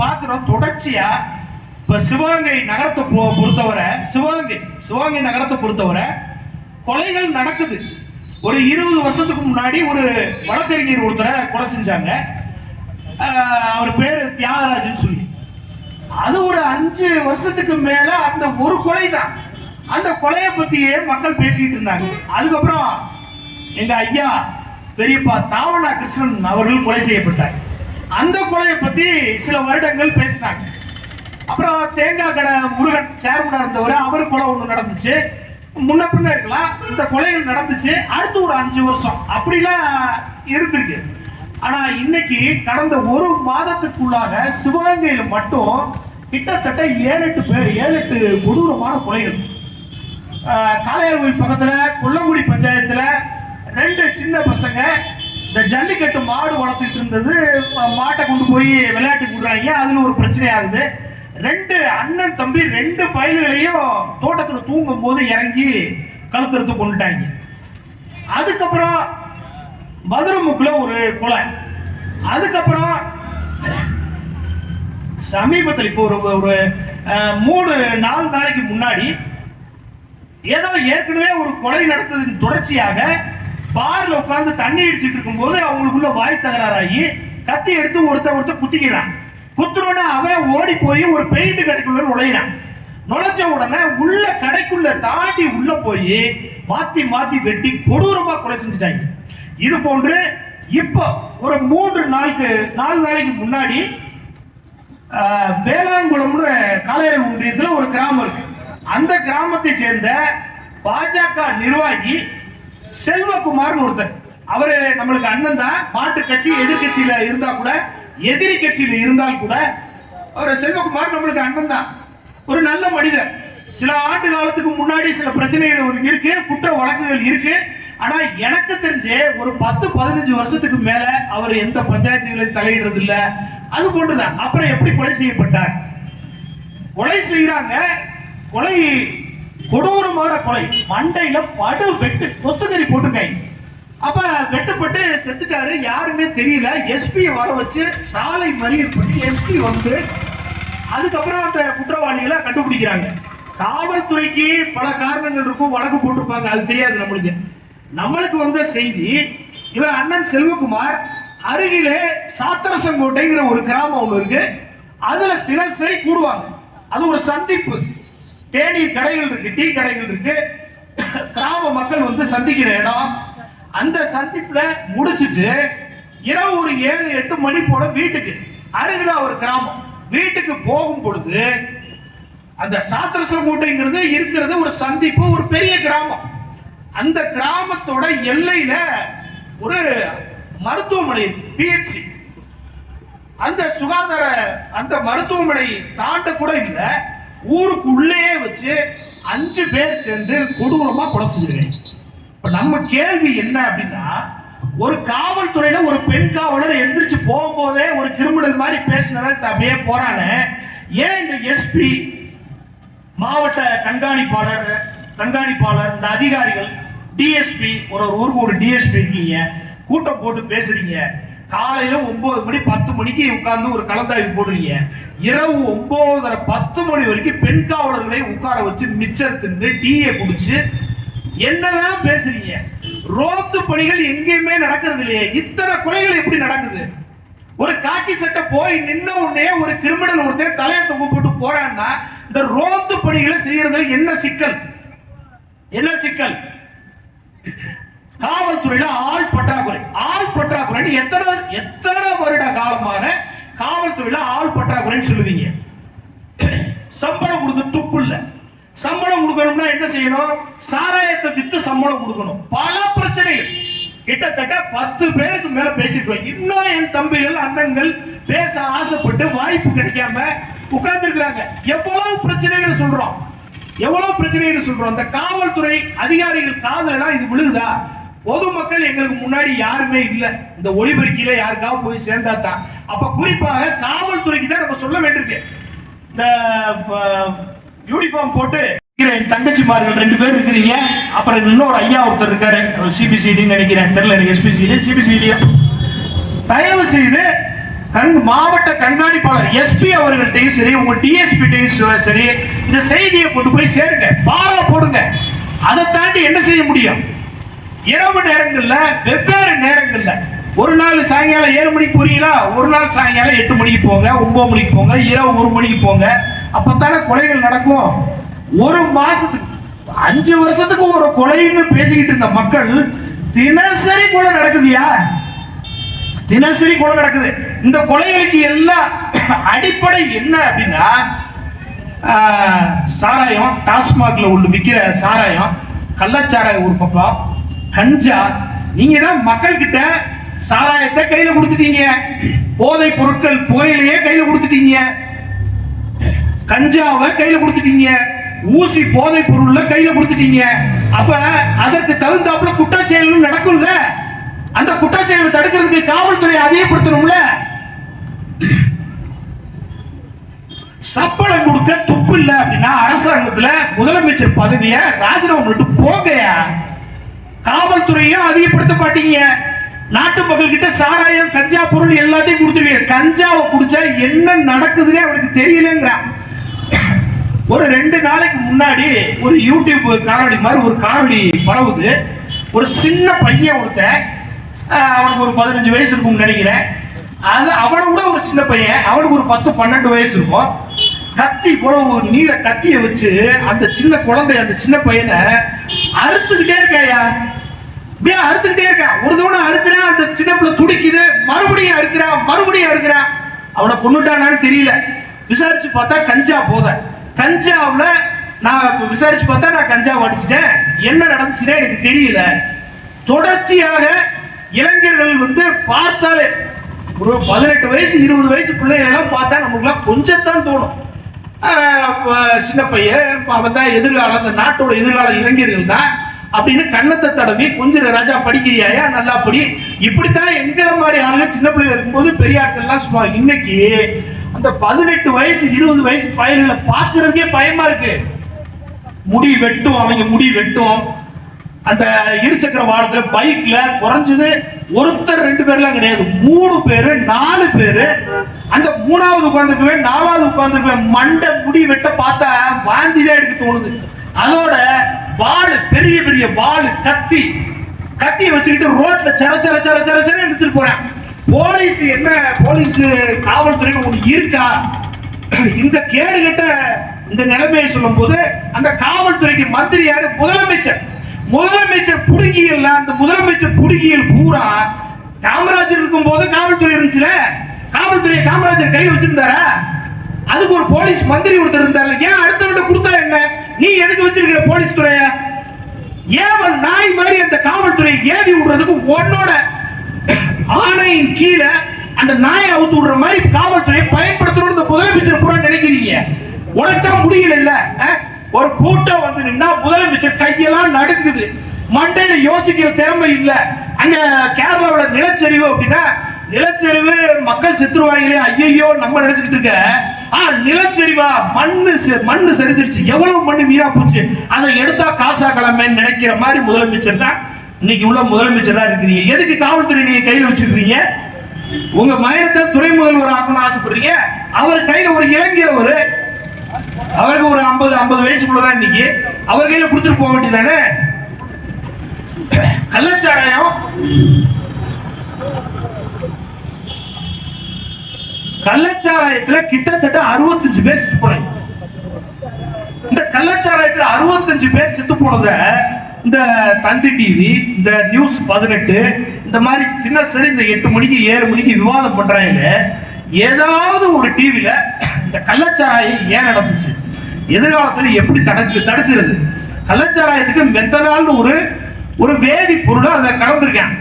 பார்க்குறோம் தொடர்ச்சியா. இப்ப சிவகங்கை நகரத்தை பொறுத்தவரை சிவகங்கை சிவகங்கை நகரத்தை பொறுத்தவரை கொலைகள் நடக்குது. ஒரு இருபது வருஷத்துக்கு முன்னாடி ஒரு வழக்கறிஞர் ஒருத்தரை கொலை செஞ்சாங்க. அவர் பேரு தியாகராஜன் சொல்லி. அது ஒரு அஞ்சு வருஷத்துக்கு மேல அந்த ஒரு கொலை தான் அந்த கொலையை பத்தியே மக்கள் பேசிக்கிட்டு இருந்தாங்க. அதுக்கப்புறம் எங்க ஐயா பெரியப்பா தாவணா கிருஷ்ணன் அவர்கள் கொலை செய்யப்பட்டார். அந்த கொலையை பத்தி சில வருடங்கள் பேசினாங்க. அப்புறம் தேங்காய் கடை முருகன் சேர்மனா இருந்தவர் அவர் கொலை ஒன்று நடந்துச்சு. முன்ன பின்ன இருக்கலாம் இந்த கொலைகள் நடந்துச்சு. அடுத்து ஒரு அஞ்சு வருஷம் அப்படிலாம் இருந்திருக்கு. ஆனா இன்னைக்கு கடந்த ஒரு மாதத்துக்குள்ளாக சிவகங்கையில் மட்டும் கிட்டத்தட்ட ஏழு எட்டு பேர் ஏழு எட்டு கொடூரமான கொலைகள். ஆஹ் காளையார் கோயில் பக்கத்துல கொல்லங்குடி பஞ்சாயத்தில் ரெண்டு சின்ன பசங்க இந்த ஜல்லிக்கட்டு மாடு வளர்த்துட்டு இருந்தது மாட்டை கொண்டு போய் விளையாட்டு விடுறாங்க. அதுல ஒரு பிரச்சனை ஆகுது. ரெண்டு அண்ணன் தம்பி ரெண்டு பயல்களையும் தோட்டத்துல தூங்கும் போது இறங்கி கழுத்தறுத்து கொண்டுட்டாங்க. அதுக்கப்புறம் மதுரமுக்குல ஒரு கொலை. அதுக்கப்புறம் சமீபத்தில் இப்போ ஒரு ஒரு மூணு நாலு நாளைக்கு முன்னாடி ஏதோ ஏற்கனவே ஒரு கொலை நடத்ததின் தொடர்ச்சியாக பார்ல உட்கார்ந்து தண்ணி அடிச்சிட்டு இருக்கும்போது அவங்களுக்குள்ள வாய் தகராறாகி கத்தி எடுத்து ஒருத்த ஒருத்த குத்திக்கிறான். குத்துறோட அவன் ஓடி போய் ஒரு பெயிண்ட் கடைக்குள்ள நுழையிறான். நுழைச்ச உடனே உள்ள கடைக்குள்ள தாண்டி உள்ள போய் மாத்தி மாத்தி வெட்டி கொடூரமா கொலை செஞ்சுட்டாங்க. இது போன்று இப்போ ஒரு மூன்று நாளுக்கு நாலு நாளைக்கு முன்னாடி வேளாங்குளம்னு காளையார் ஒன்றியத்தில் ஒரு கிராமம் இருக்கு. அந்த கிராமத்தை சேர்ந்த பாஜக நிர்வாகி செல்வகுமார் ஒருத்தர். அவரு நம்மளுக்கு அண்ணன் தான். மாட்டு கட்சி எதிர்கட்சியில இருந்தா கூட எதிரி கட்சியில இருந்தால் கூட அவர் செல்வகுமார் நம்மளுக்கு அண்ணன் தான். ஒரு நல்ல மனிதர். சில ஆண்டு காலத்துக்கு முன்னாடி சில பிரச்சனைகள் இருக்கு குற்ற வழக்குகள் இருக்கு. ஆனா எனக்கு தெரிஞ்சு ஒரு பத்து பதினஞ்சு வருஷத்துக்கு மேல அவர் எந்த பஞ்சாயத்துகளையும் தலையிடுறது இல்ல அது போன்றுதான். அப்புறம் எப்படி கொலை செய்யப்பட்டார்? கொலை செய்யறாங்க கொலை கொடூரமான கொலை. மண்டையில படு வெட்டு கொத்துக்கறி போட்டிருக்காங்க அப்ப வெட்டுப்பட்டு செத்துட்டாரு. யாருன்னே தெரியல. எஸ்பி வர வச்சு சாலை மறியல் பண்ணி எஸ்பி வந்து அதுக்கப்புறம் அந்த குற்றவாளிகளை கண்டுபிடிக்கிறாங்க. காவல்துறைக்கு பல காரணங்கள் இருக்கும். வழக்கு போட்டிருப்பாங்க. அது தெரியாது நம்மளுக்கு. நம்மளுக்கு வந்த செய்தி இவர் அண்ணன் செல்வகுமார் அருகிலே சாத்தரசங்கோட்டைங்கிற ஒரு கிராமம் ஒன்று இருக்கு. அதுல தினசரி கூடுவாங்க. அது ஒரு சந்திப்பு. தேநீர் கடைகள் இருக்கு டீ கடைகள் இருக்கு. கிராம மக்கள் வந்து சந்திக்கிற இடம். அந்த சந்திப்புல முடிச்சிட்டு இரவு ஒரு ஏழு எட்டு மணி போல வீட்டுக்கு அருகில ஒரு கிராமம். வீட்டுக்கு போகும் பொழுது அந்த சாத்திரசங்கோட்டைங்கிறது இருக்கிறது ஒரு சந்திப்பு ஒரு பெரிய கிராமம். அந்த கிராமத்தோட எல்லையில ஒரு மருத்துவமனை பிஹெச்சி அந்த சுகாதார அந்த மருத்துவமனை தாண்ட கூட இல்லை. ஊருக்கு உள்ளேயே வச்சு அஞ்சு பேர் சேர்ந்து கொடூரமா கொலை செஞ்சிருக்கேன். இப்ப நம்ம கேள்வி என்ன அப்படின்னா ஒரு காவல்துறையில ஒரு பெண் காவலர் எந்திரிச்சு போகும்போதே ஒரு கிரிமினல் மாதிரி பேசினதான் அப்படியே போறானே. ஏன் இந்த எஸ்பி மாவட்ட கண்காணிப்பாளர் கண்காணிப்பாளர் இந்த அதிகாரிகள் டிஎஸ்பி ஒரு ஒரு ஊருக்கு ஒரு டிஎஸ்பி இருக்கீங்க கூட்டம் போட்டு பேசுறீங்க. காலையில ஒன்பது மணி பத்து மணிக்கு உட்கார்ந்து ஒரு கலந்தாய்வு போடுறீங்க. இரவு ஒன்பதரை பத்து மணி வரைக்கும் பெண் காவலர்களை உட்கார வச்சு மிச்சர் தின்னு டீயை குடிச்சு என்னதான் பேசுறீங்க? ரோத்து பணிகள் எங்கேயுமே நடக்கிறது இல்லையே. இத்தனை கொலைகள் எப்படி நடக்குது? ஒரு காக்கி சட்டை போய் நின்ன உடனே ஒரு கிரிமினல் ஒருத்தர் தலையை தொங்க போட்டு போறான்னா இந்த ரோந்து பணிகளை செய்யறதுல என்ன சிக்கல்? என்ன சிக்கல்? காவல்துறையில ஆள் பற்றாக்குறை. ஆள் பற்றாக்குறை எத்தனை எத்தனை வருட காலமாக காவல்துறையில ஆள் பற்றாக்குறைன்னு சொல்லுவீங்க. சம்பளம் கொடுக்க துப்பு இல்ல. சம்பளம் கொடுக்கணும்னா என்ன செய்யணும்? சாராயத்தை வித்து சம்பளம் கொடுக்கணும். பல பிரச்சனைகள். கிட்டத்தட்ட பத்து பேருக்கு மேல பேசிருக்கோம் இன்னும் என் தம்பிகள் அண்ணன்கள் பேச ஆசைப்பட்டு வாய்ப்பு கிடைக்காம உட்கார்ந்துருக்கிறாங்க. எவ்வளவு பிரச்சனைகள் சொல்றோம்? எவ்வளவு பிரச்சனைகள் சொல்றோம்? அந்த காவல்துறை அதிகாரிகள் காதலாம் இது விழுகுதா? பொதுமக்கள் எங்களுக்கு முன்னாடி யாருமே இல்லை. இந்த ஒளிபெருக்கியில யாருக்காவது போய் சேர்ந்தா தான் அப்ப குறிப்பாக காவல்துறைக்கு தான் நம்ம சொல்ல வேண்டியிருக்கு. இந்த யூனிஃபார்ம் போட்டு இருக்கிற என் தங்கச்சிமார்கள் ரெண்டு பேர் இருக்கிறீங்க. அப்புறம் இன்னொரு ஐயா ஒருத்தர் இருக்காரு. சிபிசிடின்னு நினைக்கிறேன். தெரியல எனக்கு எஸ்பிசிடி சிபிசிடியும் தயவு செய்து கண் மாவட்ட கண்காணிப்பாளர் எஸ்பி அவர்கள்ட்டையும் சரி உங்க டிஎஸ்பிட்டையும் சரி இந்த செய்தியை கொண்டு போய் சேருங்க. பாரா போடுங்க. அதை தாண்டி என்ன செய்ய முடியும்? இரவு நேரங்கள்ல வெவ்வேறு நேரங்கள்ல. ஒரு நாள் சாயங்காலம் ஏழு மணிக்கு போறீங்களா ஒரு நாள் சாயங்காலம் எட்டு மணிக்கு போங்க ஒன்பது மணிக்கு போங்க இரவு ஒரு மணிக்கு போங்க. அப்பத்தானே கொலைகள் நடக்கும்? ஒரு மாசத்துக்கு அஞ்சு வருஷத்துக்கு ஒரு கொலைன்னு பேசிக்கிட்டு இருந்த மக்கள் தினசரி கொலை நடக்குதுயா? தினசரி கொலை நடக்குது. இந்த கொலைகளுக்கு எல்லாம் அடிப்படை என்ன அப்படின்னா சாராயம் டாஸ்மாக்ல உள்ள விற்கிற சாராயம் கள்ளச்சாராயம் ஒரு பக்கம் கஞ்சா நீங்க தான் மக்கள் கிட்ட சாராயத்தை கையில கொடுத்துட்டீங்க. போதை பொருட்கள் புகையிலேயே கையில கொடுத்துட்டீங்க. கஞ்சாவை கையில கொடுத்துட்டீங்க. ஊசி போதை பொருள்ல கையில கொடுத்துட்டீங்க. அப்ப அதற்கு தகுந்தாப்புல குற்றச்செயலும் நடக்கும்ல? அந்த குற்றச்செயலை தடுக்கிறதுக்கு காவல்துறை அதிகப்படுத்தணும்ல? சப்பளம் கொடுக்க துப்பு இல்லை அப்படின்னா அரசாங்கத்துல முதலமைச்சர் பதவியை ராஜினாமா பண்ணிட்டு போங்கயா காவல்துறையும் அதிகப்படுத்த மாட்டீங்க நாட்டு மக்கள் கிட்ட சாராயம் கஞ்சா பொருள் எல்லாத்தையும் கொடுத்துருவீங்க. கஞ்சாவை குடிச்சா என்ன நடக்குதுன்னே அவனுக்கு தெரியலங்கிறான் ஒரு ரெண்டு நாளைக்கு முன்னாடி ஒரு யூடியூப் காணொளி மாதிரி ஒரு காணொளி பரவுது. ஒரு சின்ன பையன் ஒருத்தன் அவனுக்கு ஒரு பதினஞ்சு வயசு இருக்கும்னு நினைக்கிறேன். அது அவனை விட ஒரு சின்ன பையன். அவனுக்கு ஒரு பத்து பன்னெண்டு வயசு இருக்கும். கத்தி போல ஒரு நீல கத்தியை வச்சு அந்த சின்ன குழந்தைய அந்த சின்ன பையனை அறுத்துக்கிட்டே இருக்காயா? அப்படியே அறுத்துக்கிட்டே இருக்கான் ஒரு தவணை அறுக்கிறான் அந்த சின்ன பிள்ளை துடிக்குது. மறுபடியும் அறுக்கிறான் மறுபடியும் அறுக்கிறான் அவனை கொண்டுட்டானான்னு தெரியல. விசாரிச்சு பார்த்தா கஞ்சா போத. கஞ்சாவில் நான் விசாரிச்சு பார்த்தா நான் கஞ்சா அடிச்சிட்டேன். என்ன நடந்துச்சுன்னே எனக்கு தெரியல. தொடர்ச்சியாக இளைஞர்கள் வந்து பார்த்தாலே ஒரு பதினெட்டு வயசு இருபது வயசு பிள்ளைகளெல்லாம் பார்த்தா நமக்குலாம் கொஞ்சத்தான் தோணும். சின்ன பையன் அவன் தான் எதிர்காலம் அந்த நாட்டோட எதிர்கால இளைஞர்கள் தான். அப்படின்னு கண்ணத்தை தடவி கொஞ்சம் ராஜா படிக்கிறியாயா? நல்லா படி. இப்படித்தான் எங்களை மாதிரி ஆளுங்க சின்ன பிள்ளைங்க இருக்கும்போது பெரிய ஆட்கள்லாம் சும்மா இன்னைக்கு அந்த பதினெட்டு வயசு இருபது வயசு பையன்களை பார்க்கறதுக்கே பயமா இருக்கு. முடி வெட்டும் அவங்க முடி வெட்டும். அந்த இருசக்கர வாகனத்துல பைக்ல குறைஞ்சது ஒருத்தர் ரெண்டு பேர்லாம் கிடையாது. மூணு பேரு நாலு பேரு. அந்த மூணாவது உட்காந்துருக்கவே நாலாவது உட்காந்துருக்கவே மண்டை முடி வெட்ட பார்த்தா வாந்தி தான் எடுக்க தோணுது. அதோட பெரிய பெரிய வாளு கத்தி கத்தியை வச்சுக்கிட்டு ரோட்ல சர சர சர சர சர எடுத்துட்டு போறேன் போலீஸ் என்ன போலீஸ் காவல்துறை ஒண்ணு இருக்கா? இந்த கேடு கட்ட இந்த நிலைமையை சொல்லும்போது அந்த காவல்துறைக்கு மந்திரி யாரு? முதலமைச்சர். முதலமைச்சர் புடுங்கியல்ல அந்த முதலமைச்சர் புடுங்கியல் பூரா காமராஜர் இருக்கும் போது காவல்துறை இருந்துச்சுல? காவல்துறையை காமராஜர் கையில் வச்சிருந்தாரா? அதுக்கு ஒரு போலீஸ் மந்திரி ஒருத்தர் இருந்தார் ஏன் அடுத்தவன்ட்ட கொடுத்தா என்ன? நீ எதுக்கு வச்சிருக்கிற போலீஸ் துறையை? ஏவல் நாய் மாதிரி அந்த காவல்துறை ஏவி விடுறதுக்கு உன்னோட ஆணையின் கீழே அந்த நாயை அவுத்து விடுற மாதிரி காவல்துறையை பயன்படுத்தணும்னு இந்த முதலமைச்சர் பூரா நினைக்கிறீங்க. உனக்கு தான் முடியல ஒரு கூட்டம் வந்து நின்னா முதலமைச்சர் கையெல்லாம் நடுங்குது. மண்டையில யோசிக்கிற திறமை இல்ல. அங்க கேரளாவோட நிலச்சரிவு அப்படின்னா நிலச்சரிவு மக்கள் செத்துருவாங்களே ஐயையோ நம்ம நினைச்சுக்கிட்டு இருக்க. ஆ நிலச்சரிவா? மண்ணு செ- மண்ணு சரிஞ்சிருச்சு. எவ்வளவு மண்ணு வீணா போச்சு? அதை எடுத்தா காசா கிளம்பேன்னு நினைக்கிற மாதிரி முதலமைச்சர் தான் இன்னைக்கு உள்ள முதலமைச்சரா இருக்கிறீங்க. எதுக்கு காவல்துறை நீங்க கையில் வச்சிருக்கீங்க உங்க மயத்தை துறை முதல்வர் ஆக்கணும்னு ஆசைப்படுறீங்க. அவர் கையில ஒரு இளைஞர் ஒரு அவருக்கு ஒரு ஐம்பது ஐம்பது வயசுக்குள்ளதான் இன்னைக்கு. அவர் கையில கொடுத்துட்டு போக வேண்டியதானே கள்ளச்சாராயம். கள்ளச்சாராயத்துல கிட்டத்தட்ட அறுபத்தஞ்சு பேர் செத்து போனாங்க இந்த கள்ளச்சாராயத்துல அறுபத்தஞ்சு பேர் செத்து போனத இந்த தந்தி டிவி இந்த நியூஸ் பதினெட்டு இந்த மாதிரி தினசரி இந்த எட்டு மணிக்கு ஏழு மணிக்கு விவாதம் பண்றாங்க ஏதாவது ஒரு டிவில இந்த கள்ளச்சாராயம் ஏன் நடந்துச்சு? எதிர்காலத்துல எப்படி தடுக்கு தடுக்கிறது? கள்ளச்சாராயத்துக்கு மெத்தனால் ஒரு ஒரு வேதி பொருளை அதை கலந்துருக்கேன்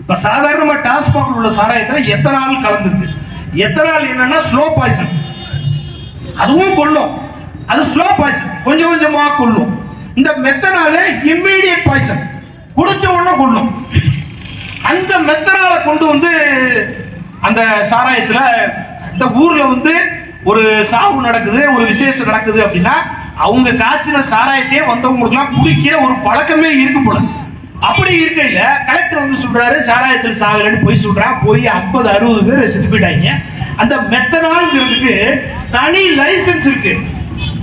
இப்ப சாதாரணமா டாஸ்மாக் உள்ள சாராயத்துல எத்தனால் கலந்துருக்கு? எத்தனால் என்னன்னா ஸ்லோ பாய்சன் அதுவும் கொல்லும். அது ஸ்லோ பாய்சன் கொஞ்சம் கொஞ்சமா கொல்லும். இந்த மெத்தனால இம்மீடியட் பாய்சன் குடிச்ச உடனே கொல்லும். அந்த மெத்தனால கொண்டு வந்து அந்த சாராயத்துல இந்த ஊர்ல வந்து ஒரு சாவு நடக்குது ஒரு விசேஷம் நடக்குது அப்படின்னா அவங்க காய்ச்சின சாராயத்தையே வந்தவங்களுக்குலாம் குடிக்கிற ஒரு பழக்கமே இருக்கு போல. அப்படி இருக்கையில கலெக்டர் வந்து சொல்றாரு சாராயத்தில் சாகலன்னு போய் சொல்றான் போய் ஐம்பது அறுபது பேர் செத்து போயிட்டாங்க அந்த மெத்தனால்ங்கிறதுக்கு தனி லைசென்ஸ் இருக்கு.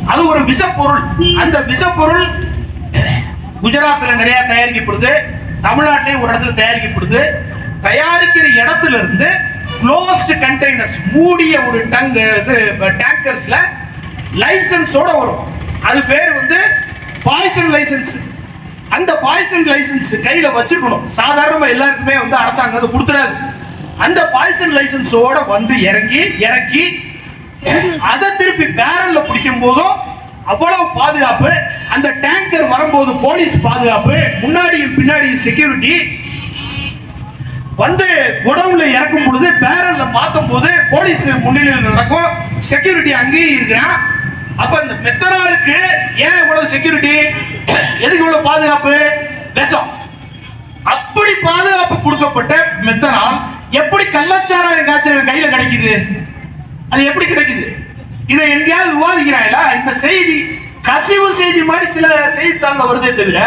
அது ஒரு விஷப்பொருள். அந்த விஷப்பொருள் குஜராத்ல நிறைய தயாரிக்கப்படுது. தமிழ்நாட்டிலேயும் ஒரு இடத்துல தயாரிக்கப்படுது. தயாரிக்கிற இடத்துல இருந்து க்ளோஸ்டு கண்டெய்னர்ஸ் மூடிய ஒரு டங்கு இது டேங்கர்ஸ்ல லைசன்ஸோட வரும். அது பேர் வந்து பாய்சன் லைசன்ஸ் அந்த பாய்சன் லைசன்ஸ் கையில வச்சிருக்கணும். சாதாரணமா எல்லாருக்குமே வந்து அரசாங்கம் அதை கொடுத்துறாது அந்த பாய்சன் லைசன்ஸோட வந்து இறங்கி இறக்கி அதை திருப்பி பேரல்ல பிடிக்கும் போதும் அவ்வளவு பாதுகாப்பு. அந்த டேங்கர் வரும்போது போலீஸ் பாதுகாப்பு. முன்னாடியும் பின்னாடியும் செக்யூரிட்டி வந்து குடவுல இறக்கும் பொழுது பேரல்ல மாத்தும் போது போலீஸ் முன்னிலையில் நடக்கும். செக்யூரிட்டி அங்கேயும் இருக்கிறான். அப்ப இந்த மெத்தனாலுக்கு ஏன் இவ்வளவு செக்யூரிட்டி எதுக்கு இவ்வளவு பாதுகாப்பு? விஷம். அப்படி பாதுகாப்பு கொடுக்கப்பட்ட மெத்தனால் எப்படி கள்ளச்சாராயம் காய்ச்சல் கையில கிடைக்குது? அது எப்படி கிடைக்குது? இதை எங்கேயாவது விவாதிக்கிறாங்களா? இந்த செய்தி கசிவு செய்தி மாதிரி சில செய்தித்தாள்ல வருதே தவிர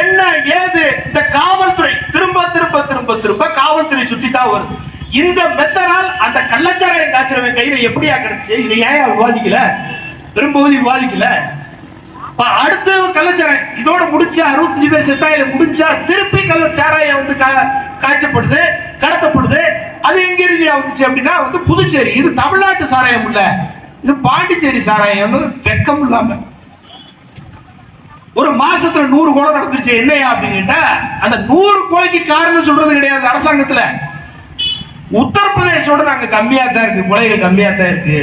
என்ன ஏது இந்த காவல்துறை திரும்ப திரும்ப திரும்ப திரும்ப காவல்துறை சுத்தி தான் வருது. இந்த மெத்தனால் அந்த கள்ளச்சாராயம் என் கையில எப்படியா கிடைச்சு? இதை ஏன் விவாதிக்கல? பெரும்பகுதி விவாதிக்கல. அடுத்து கள்ளச்சாராயம். இதோட முடிச்சா அறுபத்தஞ்சு பேர் செத்தாயில இதை முடிச்சா திருப்பி கள்ளச்சாராயம் வந்து காய்ச்சப்படுது கடத்தப்படுது. அது எங்க இருந்து வந்துச்சு அப்படின்னா வந்து புதுச்சேரி. இது தமிழ்நாட்டு சாராயம் இல்ல. இது பாண்டிச்சேரி சாராயம்னு வெக்கம் இல்லாம. ஒரு மாசத்துல நூறு கொலை நடந்துருச்சு. என்னையா அப்படின்னு அந்த நூறு கொலைக்கு காரணம் சொல்றது கிடையாது அரசாங்கத்துல. உத்தரப்பிரதேசோட நாங்க கம்மியா தான் இருக்கு. கொலைகள் கம்மியா தான் இருக்கு.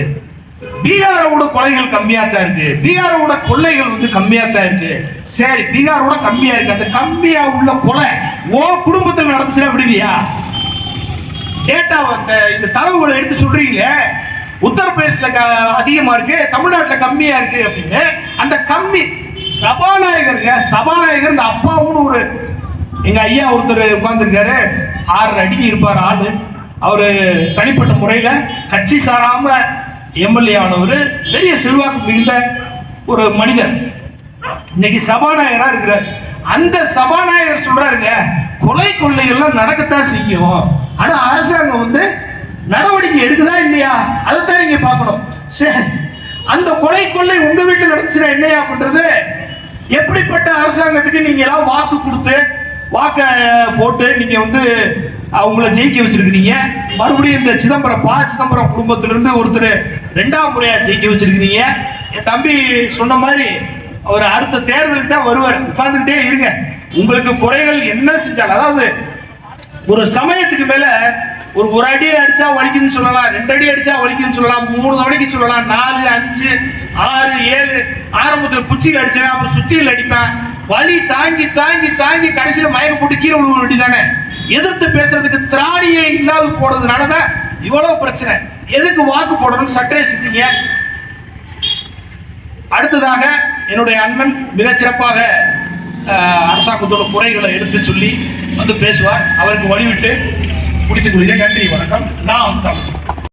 பீகாரோட கொலைகள் கம்மியா தான் இருக்கு. பீகாரோட கொள்ளைகள் வந்து கம்மியா தான் இருக்கு. சரி பீகாரோட கம்மியா இருக்கு. அந்த கம்மியா உள்ள கொலை ஓ குடும்பத்தில் நடந்துச்சுன்னா விடுவியா? டேட்டா அந்த இந்த தரவுகளை எடுத்து சொல்றீங்களே? உத்தரப்பிரதேசில் க- அதிகமாக இருக்கு தமிழ்நாட்டில் கம்மியாக இருக்கு அப்படின்னு. அந்த கம்மி சபாநாயகருங்க சபாநாயகர் இந்த அப்பாவும் ஒரு எங்க ஐயா ஒருத்தர் உட்கார்ந்துருக்காரு. ஆறு அடிக்கு இருப்பார் ஆளு. அவரு தனிப்பட்ட முறையில் கட்சி சாராம எம்எல்ஏ ஆனவர் பெரிய செல்வாக்கு மிகுந்த ஒரு மனிதர் இன்னைக்கு சபாநாயகராக இருக்கிறார். அந்த சபாநாயகர் சொல்றாருங்க கொலை கொள்ளைகள்லாம் நடக்கத்தான் செய்யும். ஆனா அரசாங்கம் வந்து நடவடிக்கை எடுக்குதா இல்லையா? அதைத்தான் நீங்க பார்க்கணும். சரி அந்த கொலை கொள்ளை உங்க வீட்டில் நடந்துச்சுன்னா என்னையா பண்றது? எப்படிப்பட்ட அரசாங்கத்துக்கு நீங்க எல்லாம் வாக்கு கொடுத்து வாக்க போட்டு நீங்க வந்து அவங்கள ஜெயிக்க வச்சிருக்கிறீங்க? மறுபடியும் இந்த சிதம்பரம் பா சிதம்பரம் குடும்பத்திலிருந்து ஒருத்தர் ரெண்டாம் முறையா ஜெயிக்க வச்சிருக்கிறீங்க. என் தம்பி சொன்ன மாதிரி அவர் அடுத்த தேர்தலுக்கு தான் வருவார். உட்கார்ந்துக்கிட்டே இருங்க. உங்களுக்கு குறைகள் என்ன செஞ்சாலும் அதாவது ஒரு சமயத்துக்கு மேல ஒரு ஒரு அடி அடிச்சா வலிக்குன்னு சொல்லலாம் ரெண்டு அடி அடிச்சா வலிக்குன்னு சொல்லலாம் மூணு தடவைக்கு சொல்லலாம் நாலு அஞ்சு ஆறு ஏழு ஆரம்பத்தில் குச்சியில் அடிச்சேன் அப்புறம் சுத்தியில் அடிப்பேன். வலி தாங்கி தாங்கி தாங்கி கடைசியில் மயக்க போட்டு கீழே விழுவ வேண்டியதானே எதிர்த்து பேசுறதுக்கு திராணியே இல்லாது போனதுனால தான் இவ்வளவு பிரச்சனை. எதுக்கு வாக்கு போடணும்னு சற்றே சிந்திங்க அடுத்ததாக என்னுடைய அண்ணன் மிகச்சிறப்பாக அரசாங்கத்தோட குறைகளை எடுத்து சொல்லி வந்து பேசுவார். அவருக்கு வழிவிட்டு முடித்துக் கொள்கிறேன். நன்றி வணக்கம். நான் தமிழ்.